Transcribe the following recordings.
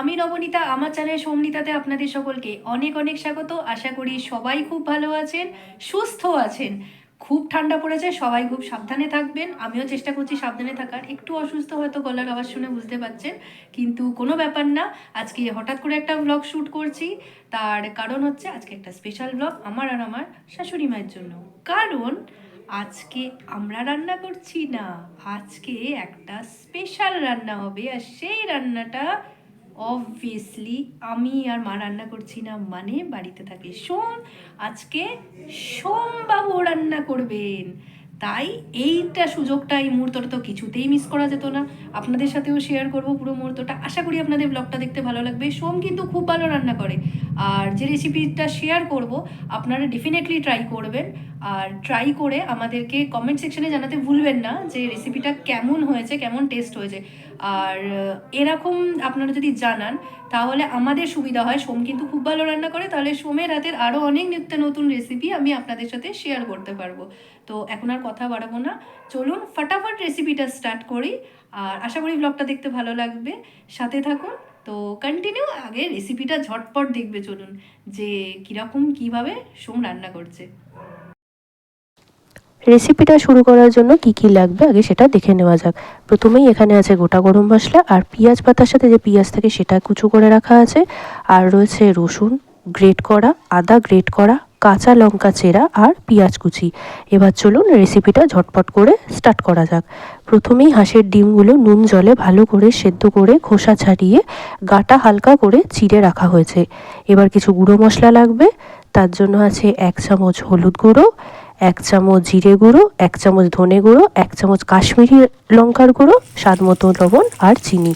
আমি নবনীতা, আমার চ্যানেল সোমনিতাতে আপনাদের সকলকে অনেক অনেক স্বাগত। আশা করি সবাই খুব ভালো আছেন, সুস্থ আছেন। খুব ঠান্ডা পড়েছে, সবাই খুব সাবধানে থাকবেন। আমিও চেষ্টা করছি সাবধানে থাকার। একটু অসুস্থ হয়তো গলার আওয়াজ শুনে বুঝতে পারছেন, কিন্তু কোনো ব্যাপার না। আজকে হঠাৎ করে একটা ব্লগ শ্যুট করছি। তার কারণ হচ্ছে আজকে একটা স্পেশাল ব্লগ আমার আর আমার শাশুড়ি মায়ের জন্য। কারণ আজকে আমরা রান্না করছি না, আজকে একটা স্পেশাল রান্না হবে। আর সেই রান্নাটা অবভিয়াসলি আমি আর মা রান্না করছি না মানে বাড়িতে থাকে সোম। আজকে সোমবাবু রান্না করবেন। তাই এইটা সুযোগটা, এই মুহূর্তটা তো কিছুতেই মিস করা যেত না। আপনাদের সাথেও শেয়ার করব পুরো মুহূর্তটা। আশা করি আপনাদের ব্লগটা দেখতে ভালো লাগবে। সোম কিন্তু খুব ভালো রান্না করে। আর যে রেসিপিটা শেয়ার করব, আপনারা ডেফিনেটলি ট্রাই করবেন। আর ট্রাই করে আমাদেরকে কমেন্ট সেকশনে জানাতে ভুলবেন না যে রেসিপিটা কেমন হয়েছে, কেমন টেস্ট হয়েছে। আর এরকম আপনারা যদি জানান, তাহলে আমাদের সুবিধা হয়। সোম কিন্তু খুব ভালো রান্না করে, তাহলে সোমের হাতের আরও অনেক নিত্য নতুন রেসিপি আমি আপনাদের সাথে শেয়ার করতে পারব। তো এখন আর কথা বাড়াবো না। চলুন ফটাফট রেসিপিটা স্টার্ট করি। আর আশা করি ব্লগটা দেখতে ভালো লাগবে। সাথে থাকুন। তো কন্টিনিউ আগে রেসিপিটা ঝটপট দেখবে চলুন, যে কীরকম, কীভাবে সোম রান্না করছে। রেসিপিটা শুরু করার জন্য কি কি লাগবে আগে সেটা দেখে নেওয়া যাক। প্রথমেই এখানে আছে গোটা গরম মশলা আর পেঁয়াজ পাতার সাথে যে পেঁয়াজ থাকে সেটা কুচু করে রাখা আছে। আর রয়েছে রসুন, গ্রেট করা, আদা গ্রেট করা, কাঁচা লঙ্কা চেরা আর পেঁয়াজ কুচি। এবার চলুন রেসিপিটা ঝটপট করে স্টার্ট করা যাক। প্রথমেই হাঁসের ডিমগুলো নুন জলে ভালো করে সেদ্ধ করে খোসা ছাড়িয়ে গাটা হালকা করে চিড়ে রাখা হয়েছে। এবার কিছু গুঁড়ো মশলা লাগবে। তার জন্য আছে এক চামচ হলুদ গুঁড়ো এক চামচ জিরে গুঁড়ো, এক চামচ ধনে গুঁড়ো, এক চামচ কাশ্মীরি লঙ্কার গুঁড়ো, স্বাদ মতো লবণ আর চিনি।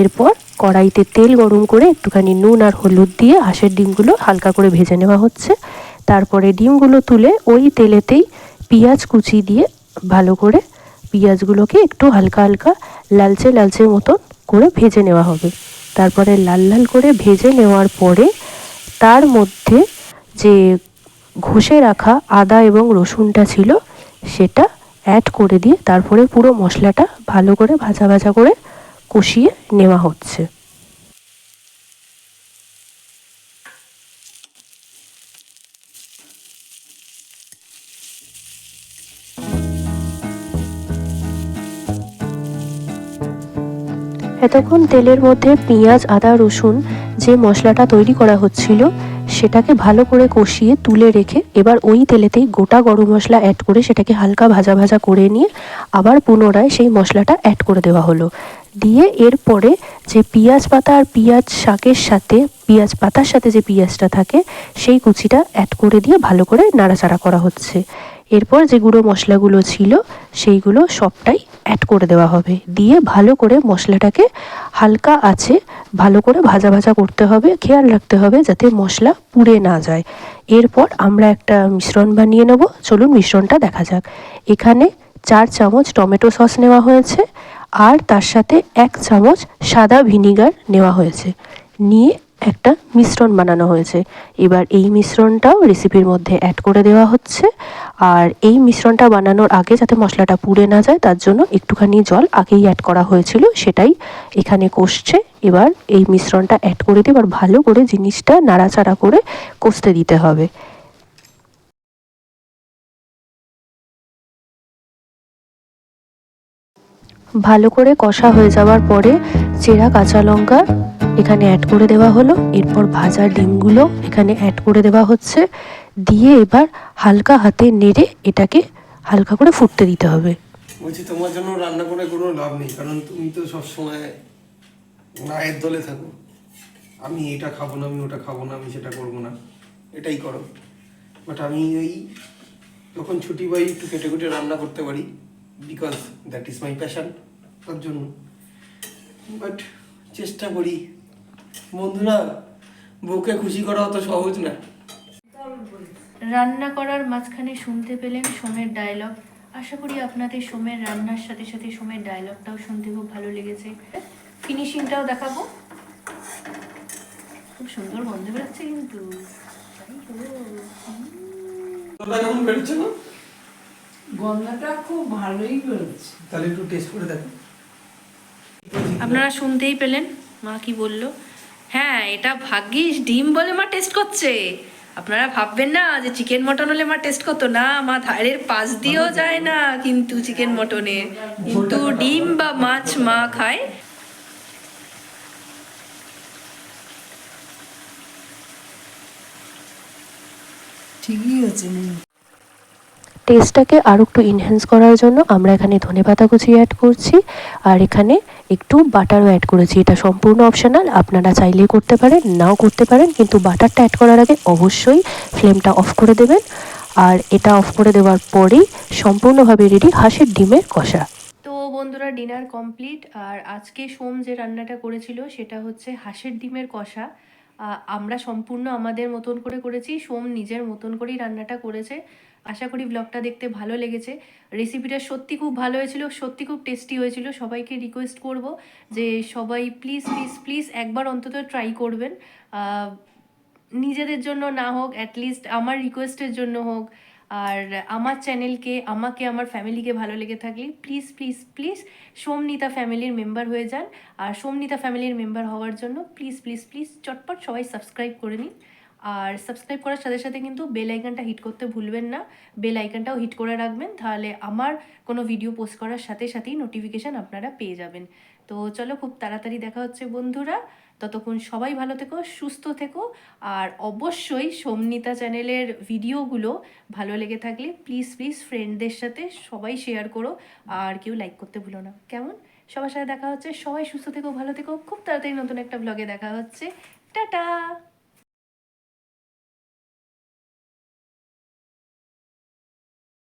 এরপর কড়াইতে তেল গরম করে একটুখানি নুন আর হলুদ দিয়ে হাঁসের ডিমগুলো হালকা করে ভেজে নেওয়া হচ্ছে। তারপরে ডিমগুলো তুলে ওই তেলেতেই পেঁয়াজ কুচি দিয়ে ভালো করে পেঁয়াজগুলোকে একটু হালকা হালকা লালচে লালচে মতন করে ভেজে নেওয়া হবে। তারপরে লাল লাল করে ভেজে নেওয়ার পরে তার মধ্যে যে ঘষে রাখা আদা এবং রসুনটা ছিল, সেটা অ্যাড করে দিয়ে তারপরে পুরো মশলাটা ভালো করে ভাজা ভাজা করে কষিয়ে নেওয়া হচ্ছে। এতক্ষণ তেলের মধ্যে পেঁয়াজ, আদা, রসুন যে মশলাটা তৈরি করা হচ্ছিল সেটাকে ভালো করে কষিয়ে তুলে রেখে এবার ওই তেলেতেই গোটা গরম মশলা অ্যাড করে সেটাকে হালকা ভাজা ভাজা করে নিয়ে আবার পুনরায় সেই মশলাটা অ্যাড করে দেওয়া হলো। দিয়ে এরপরে যে পেঁয়াজ পাতা আর পেঁয়াজ শাকের সাথে, পেঁয়াজ পাতার সাথে যে পেঁয়াজটা থাকে, সেই কুচিটা অ্যাড করে দিয়ে ভালো করে নাড়াচাড়া করা হচ্ছে। এরপর যে গুঁড়ো মশলাগুলো ছিল, সেইগুলো সবটাই অ্যাড করে দেওয়া হবে। দিয়ে ভালো করে মশলাটাকে হালকা আছে, ভালো করে ভাজা ভাজা করতে হবে, খেয়াল রাখতে হবে যাতে মশলা পুড়ে না যায়। এরপর আমরা একটা মিশ্রণ বানিয়ে নেব। চলুন মিশ্রণটা দেখা যাক। এখানে চার চামচ টমেটো সস নেওয়া হয়েছে, আর তার সাথে এক চামচ সাদা ভিনিগার নেওয়া হয়েছে। নিয়ে একটা মিশ্রণ বানানো হয়েছে। এবার এই মিশ্রণটাও রেসিপির মধ্যে অ্যাড করে দেওয়া হচ্ছে। আর এই মিশ্রণটা বানানোর আগে যাতে মশলাটা পুড়ে না যায়, তার জন্য একটুখানি জল আগেই অ্যাড করা হয়েছিল, সেটাই এখানে কষছে। এবার এই মিশ্রণটা অ্যাড করে দিয়ে এবার ভালো করে জিনিসটা নাড়াচাড়া করে কষতে দিতে হবে। ভালো করে কষা হয়ে যাওয়ার পরে চেরা কাঁচা লঙ্কা এখানে অ্যাড করে দেওয়া হলো। এরপর ভাজা ডিমগুলো এখানে অ্যাড করে দেওয়া হচ্ছে। দিয়ে এবার হালকা হাতে নেড়ে এটাকে হালকা করে ফুটতে দিতে হবে। বলছি, তোমার জন্য রান্না করে কোনো লাভ নেই, কারণ তুমি তো সবসময় মায়ের দলে থাকো। আমি এটা খাব না, আমি ওটা খাব না, আমি সেটা করব না। এটাই করো। বাট আমি ওই যখন ছুটি পাই, একটু কেটে কেটে রান্না করতে পারি because that is my passion তার জন্য। বাট চেষ্টা করি বন্ধুরা বউকে খুশি করা অত সহজ না। রান্না করার মাঝখানে শুনতে পেলেন সোমের ডায়লগ আশা করি আপনাদের সোমের রান্নার সাথে সাথে সোমের ডায়লগটাও শুনতে খুব ভালো লেগেছে। ফিনিশিংটাও দেখাবো। খুব সুন্দর গন্ধ বেরোচ্ছে কিন্তু। গন্ধটা খুব ভালোই বেরোচ্ছে। তাহলে একটু টেস্ট করে দেখো। আপনারা শুনতেই পেলেন মা কি বলল? হ্যাঁ এটা ভাগ্যিস ডিম বলে মা টেস্ট করছে। আপনারা ভাববেন না যে চিকেন মটন হলে মা টেস্ট করতো। না মা ধারের পাশ দিয়েও যায় না কিন্তু চিকেন মটনে কিন্তু ডিম বা মাছ মা খায়। ঠিকই না টেস্টটাকে আরও একটু ইনহ্যান্স করার জন্য আমরা এখানে ধনেপাতা কুচি অ্যাড করছি। আর এখানে একটু বাটারও অ্যাড করেছি। এটা সম্পূর্ণ অপশনাল আপনারা চাইলে করতে পারেন, নাও করতে পারেন, কিন্তু বাটারটা অ্যাড করার আগে অবশ্যই ফ্লেমটা অফ করে দেবেন। আর এটা অফ করে দেওয়ার পরেই সম্পূর্ণভাবে রেডি হাঁসের ডিমের কষা। তো বন্ধুরা ডিনার কমপ্লিট আর আজকে সোম যে রান্নাটা করেছিল, সেটা হচ্ছে হাঁসের ডিমের কষা। আমরা সম্পূর্ণ আমাদের মতন করে করেছি। সোম নিজের মতন করেই রান্নাটা করেছে। আশা করি ব্লগটা দেখতে ভালো লেগেছে। রেসিপিটা সত্যি খুব ভালো হয়েছিল, সত্যি খুব টেস্টি হয়েছিল। সবাইকে রিকোয়েস্ট করব যে সবাই প্লিজ প্লিজ প্লিজ একবার অন্তত ট্রাই করবেন। নিজেদের জন্য না হোক অ্যাটলিস্ট আমার রিকোয়েস্টের জন্য হোক। আর আমার চ্যানেলকে আমাকে, আমার ফ্যামিলিকে ভালো লেগে থাকলে প্লিজ প্লিজ প্লিজ সোমনিতা ফ্যামিলির মেম্বার হয়ে যান। আর সোমনিতা ফ্যামিলির মেম্বার হওয়ার জন্য প্লিজ প্লিজ প্লিজ চটপট সবাই সাবস্ক্রাইব করে নিন। আর সাবস্ক্রাইব করার সাথে সাথে কিন্তু বেল আইকনটা হিট করতে ভুলবেন না। বেল আইকনটাও হিট করে রাখবেন, তাহলে আমার কোনো ভিডিও পোস্ট করার সাথে সাথেই নোটিফিকেশান আপনারা পেয়ে যাবেন। তো চলো খুব তাড়াতাড়ি দেখা হচ্ছে বন্ধুরা। ততক্ষণ সবাই ভালো থেকো, সুস্থ থেকো, আর অবশ্যই সোমনিতা চ্যানেলের ভিডিওগুলো ভালো লেগে থাকলে প্লিজ প্লিজ ফ্রেন্ডদের সাথে সবাই শেয়ার করো, আর কেউ লাইক করতে ভুলো না। কেমন? সবার সাথে দেখা হচ্ছে। সবাই সুস্থ থেকো, ভালো থেকো। খুব তাড়াতাড়ি নতুন একটা ব্লগে দেখা হচ্ছে। টাটা!